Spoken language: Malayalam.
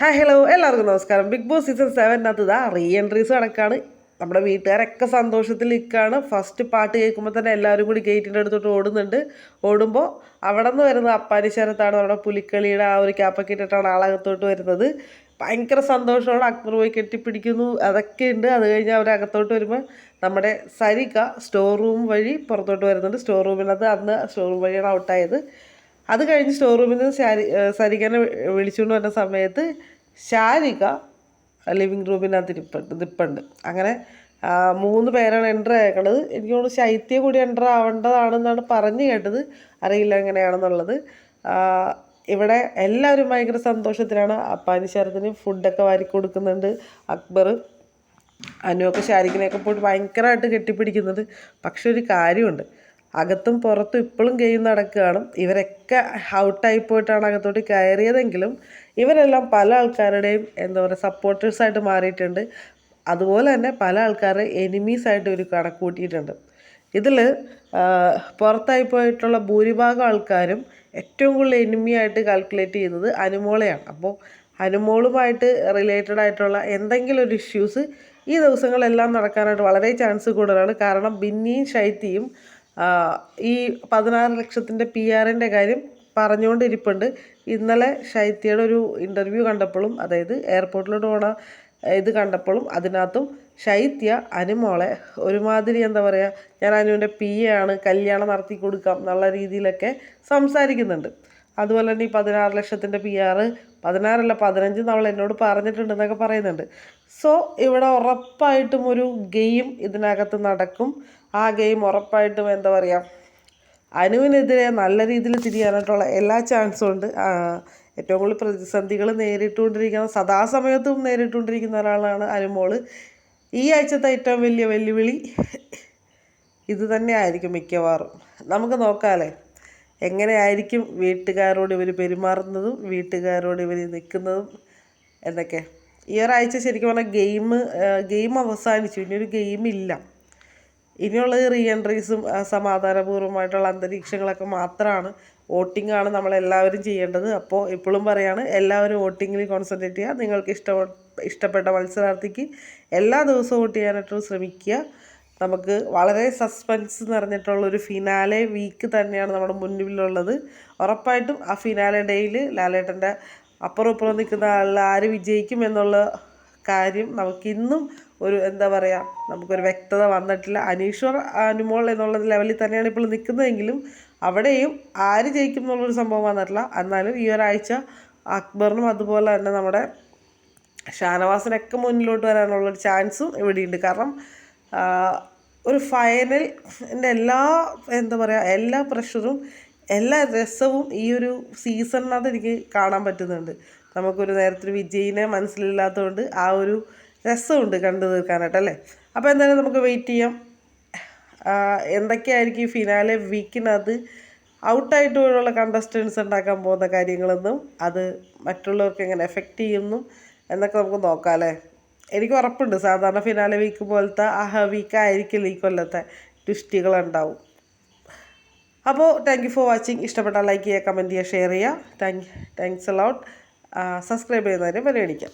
ഹായ് ഹലോ എല്ലാവർക്കും നമസ്കാരം. ബിഗ് ബോസ് സീസൺ സെവനകത്ത് ഇതാ റീ എൻട്രീസ് കണക്കാണ്. നമ്മുടെ വീട്ടുകാരൊക്കെ സന്തോഷത്തിൽ നിൽക്കുകയാണ്. ഫസ്റ്റ് പാട്ട് കേൾക്കുമ്പോൾ തന്നെ എല്ലാവരും കൂടി ഗേറ്റിന്റെ അടുത്തോട്ട് ഓടുന്നുണ്ട്. ഓടുമ്പോൾ അവിടെ നിന്ന് വരുന്നത് അപ്പാനിശരത്താണ് നമ്മുടെ പുലിക്കളിയുടെ ആ ഒരു ക്യാപ്പൊക്കെ ഇട്ടിട്ടാണ് ആളകത്തോട്ട് വരുന്നത്. ഭയങ്കര സന്തോഷമാണ്. അക്ബർ പോയി കെട്ടിപ്പിടിക്കുന്നു. അതൊക്കെ ഉണ്ട്. അത് കഴിഞ്ഞ് അവരകത്തോട്ട് വരുമ്പോൾ നമ്മുടെ സരിക സ്റ്റോർ റൂം വഴി പുറത്തോട്ട് വരുന്നുണ്ട്. സ്റ്റോർ റൂമിനകത്ത് അന്ന് സ്റ്റോർ റൂം വഴിയാണ് ഔട്ടായത് അത് കഴിഞ്ഞ് സ്റ്റോർ റൂമിൽ നിന്ന് ശാരി സരികനെ വിളിച്ചുകൊണ്ട് വന്ന സമയത്ത് ശാരിക ലിവിങ് റൂമിനകത്ത് ഇരിപ്പുണ്ട് നിപ്പുണ്ട്. അങ്ങനെ മൂന്ന് പേരാണ് എന്റർ ആയേക്കുന്നത് എനിക്ക് തോന്നുന്നു ശൈത്യ കൂടി എന്റർ ആവേണ്ടതാണെന്നാണ് പറഞ്ഞു കേട്ടത്. അറിയില്ല എങ്ങനെയാണെന്നുള്ളത്. ഇവിടെ എല്ലാവരും ഭയങ്കര സന്തോഷത്തിലാണ്. അപ്പാനി ശരത്തിന് ഫുഡൊക്കെ വാരി കൊടുക്കുന്നുണ്ട് അക്ബർ. അനുവൊക്കെ ശാരിക്കിനെയൊക്കെ പോയിട്ട് ഭയങ്കരമായിട്ട് കെട്ടിപ്പിടിക്കുന്നുണ്ട് പക്ഷെ ഒരു കാര്യമുണ്ട്. അകത്തും പുറത്തും ഇപ്പോഴും ഗെയിം നടക്കുകയാണ്. ഇവരൊക്കെ ഔട്ടായി പോയിട്ടാണ് അകത്തോട്ട് കയറിയതെങ്കിലും ഇവരെല്ലാം പല ആൾക്കാരുടെയും എന്താ പറയുക സപ്പോർട്ടേഴ്സായിട്ട് മാറിയിട്ടുണ്ട്. അതുപോലെ തന്നെ പല ആൾക്കാരെ എനിമീസായിട്ട് ഇവർ കണക്കൂട്ടിയിട്ടുണ്ട് ഇതിൽ പുറത്തായി പോയിട്ടുള്ള ഭൂരിഭാഗം ആൾക്കാരും ഏറ്റവും കൂടുതൽ എനിമിയായിട്ട് കാൽക്കുലേറ്റ് ചെയ്യുന്നത് അനുമോളെയാണ്. അപ്പോൾ അനുമോളുമായിട്ട് റിലേറ്റഡ് ആയിട്ടുള്ള എന്തെങ്കിലും ഒരു ഇഷ്യൂസ് ഈ ദിവസങ്ങളെല്ലാം നടക്കാനായിട്ട് വളരെ ചാൻസ് കൂടുതലാണ്. കാരണം ബിന്നിയും ശൈത്യയും ഈ പതിനാറ് ലക്ഷത്തിന്റെ പി ആറിന്റെ കാര്യം പറഞ്ഞുകൊണ്ടിരിപ്പുണ്ട്. ഇന്നലെ ശൈത്യയുടെ ഒരു ഇന്റർവ്യൂ കണ്ടപ്പോഴും അതായത് എയർപോർട്ടിലോട്ട് പോണ ഇത് കണ്ടപ്പോഴും അതിനകത്തും ശൈത്യ അനുമോളെ ഒരുമാതിരി എന്താ പറയുക ഞാൻ അനുവിന്റെ പി എ ആണ് കല്യാണം നടത്തി കൊടുക്കാം എന്നുള്ള രീതിയിലൊക്കെ സംസാരിക്കുന്നുണ്ട്. അതുപോലെ തന്നെ ഈ പതിനാറ് ലക്ഷത്തിന്റെ പി ആറ് പതിനാറല്ല പതിനഞ്ച് നമ്മൾ എന്നോട് പറഞ്ഞിട്ടുണ്ടെന്നൊക്കെ പറയുന്നുണ്ട്. സോ ഇവിടെ ഉറപ്പായിട്ടും ഒരു ഗെയിം ഇതിനകത്ത് നടക്കും. ആ ഗെയിം ഉറപ്പായിട്ടും എന്താ പറയുക അനുവിനെതിരെ നല്ല രീതിയിൽ തിരിയാനായിട്ടുള്ള എല്ലാ ചാൻസും ഉണ്ട്. ഏറ്റവും കൂടുതൽ പ്രതിസന്ധികൾ നേരിട്ടുകൊണ്ടിരിക്കുന്ന സദാസമയത്തും നേരിട്ടുകൊണ്ടിരിക്കുന്ന ഒരാളാണ് അനുമോൾ ഈ ആഴ്ചത്തെ ഏറ്റവും വലിയ വെല്ലുവിളി ഇത് തന്നെ ആയിരിക്കും മിക്കവാറും. നമുക്ക് നോക്കാമല്ലേ എങ്ങനെയായിരിക്കും വീട്ടുകാരോട് ഇവർ പെരുമാറുന്നതും വീട്ടുകാരോട് ഇവർ നിൽക്കുന്നതും എന്നൊക്കെ. ഈ ഒരാഴ്ച ശരിക്കും പറഞ്ഞാൽ ഗെയിം ഗെയിം അവസാനിച്ചു. ഇനിയൊരു ഗെയിം ഇല്ല ഇനിയുള്ളത് റീ എൻട്രീസും സമാധാനപൂർവമായിട്ടുള്ള അന്തരീക്ഷങ്ങളൊക്കെ മാത്രമാണ് വോട്ടിംഗ് ആണ് നമ്മളെല്ലാവരും ചെയ്യേണ്ടത്. അപ്പോൾ ഇപ്പോഴും പറയാണ് എല്ലാവരും വോട്ടിങ്ങിൽ കോൺസെൻട്രേറ്റ് ചെയ്യുക. നിങ്ങൾക്ക് ഇഷ്ട ഇഷ്ടപ്പെട്ട മത്സരാർത്ഥിക്ക് എല്ലാ ദിവസവും വോട്ട് ചെയ്യാനായിട്ട് ശ്രമിക്കുക. നമുക്ക് വളരെ സസ്പെൻസ് നിറഞ്ഞിട്ടുള്ളൊരു ഫിനാലെ വീക്ക് തന്നെയാണ് നമ്മുടെ മുന്നിലുള്ളത്. ഉറപ്പായിട്ടും ആ ഫിനാലെ ഡേയിൽ ലാലേട്ടന്റെ അപ്പുറം ഇപ്പുറം നിൽക്കുന്ന ആളിൽ ആര് വിജയിക്കും എന്നുള്ള കാര്യം നമുക്കിന്നും ഒരു എന്താ പറയുക നമുക്കൊരു വ്യക്തത വന്നിട്ടില്ല. അനീശ്വർ അനുമോൾ എന്നുള്ള ലെവലിൽ തന്നെയാണ് ഇപ്പോൾ നിൽക്കുന്നതെങ്കിലും അവിടെയും ആര് ജയിക്കും എന്നുള്ളൊരു സംഭവം വന്നിട്ടില്ല. എന്നാലും ഈ ഒരാഴ്ച അക്ബറിനും അതുപോലെ തന്നെ നമ്മുടെ ഷാനവാസിനൊക്കെ മുന്നിലോട്ട് വരാനുള്ളൊരു ചാൻസും ഇവിടെയുണ്ട്. കാരണം ഒരു ഫൈനലിന്റെ എല്ലാ എന്താ പറയുക എല്ലാ പ്രഷറും എല്ലാ രസവും ഈ ഒരു സീസണിനകത്ത് എനിക്ക് കാണാൻ പറ്റുന്നുണ്ട്. നമുക്കൊരു നേരത്തെ വിജയിനെ മനസ്സിലില്ലാത്തതുകൊണ്ട് ആ ഒരു രസമുണ്ട് കണ്ടു തീർക്കാനായിട്ട് അല്ലേ അപ്പോൾ എന്തായാലും നമുക്ക് വെയിറ്റ് ചെയ്യാം. എന്തൊക്കെയായിരിക്കും ഈ ഫിനാലെ വീക്കിനകത്ത് ഔട്ടായിട്ട് പോലുള്ള കണ്ടസ്റ്റൻസ് ഉണ്ടാക്കാൻ പോകുന്ന കാര്യങ്ങളെന്നും അത് മറ്റുള്ളവർക്ക് എങ്ങനെ എഫക്റ്റ് ചെയ്യുന്നു എന്നൊക്കെ നമുക്ക് നോക്കാം അല്ലേ? എനിക്ക് ഉറപ്പുണ്ട്. സാധാരണ ഫിനാലെ വീക്ക് പോലത്തെ ആഹ് വീക്ക് ആയിരിക്കില്ല ഈ കൊല്ലത്തെ ട്വിസ്റ്റുകളുണ്ടാവും അപ്പോൾ താങ്ക് യു ഫോർ വാച്ചിങ് ഇഷ്ടപ്പെട്ടാൽ ലൈക്ക് ചെയ്യുക കമന്റ് ചെയ്യുക ഷെയർ ചെയ്യുക. Thank thanks a lot subscribe ചെയ്യുന്നതിന് പരിഗണിക്കാം